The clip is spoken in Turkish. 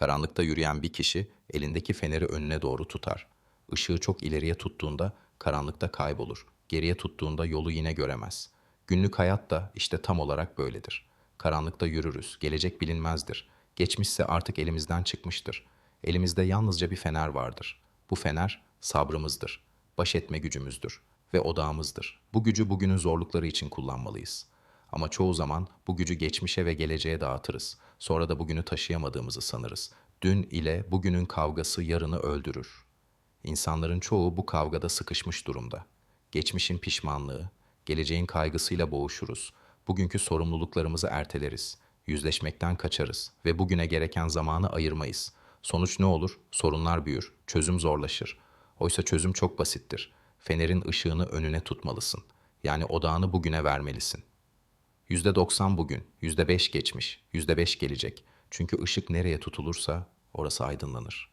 Karanlıkta yürüyen bir kişi elindeki feneri önüne doğru tutar. Işığı çok ileriye tuttuğunda karanlıkta kaybolur. Geriye tuttuğunda yolu yine göremez. Günlük hayat da işte tam olarak böyledir. Karanlıkta yürürüz, gelecek bilinmezdir. Geçmişse artık elimizden çıkmıştır. Elimizde yalnızca bir fener vardır. Bu fener sabrımızdır, baş etme gücümüzdür ve odağımızdır. Bu gücü bugünün zorlukları için kullanmalıyız. Ama çoğu zaman bu gücü geçmişe ve geleceğe dağıtırız. Sonra da bugünü taşıyamadığımızı sanırız. Dün ile bugünün kavgası yarını öldürür. İnsanların çoğu bu kavgada sıkışmış durumda. Geçmişin pişmanlığı, geleceğin kaygısıyla boğuşuruz. Bugünkü sorumluluklarımızı erteleriz. Yüzleşmekten kaçarız ve bugüne gereken zamanı ayırmayız. Sonuç ne olur? Sorunlar büyür, çözüm zorlaşır. Oysa çözüm çok basittir. Fenerin ışığını önüne tutmalısın. Yani odağını bugüne vermelisin. %90 bugün, %5 geçmiş, %5 gelecek. Çünkü ışık nereye tutulursa orası aydınlanır.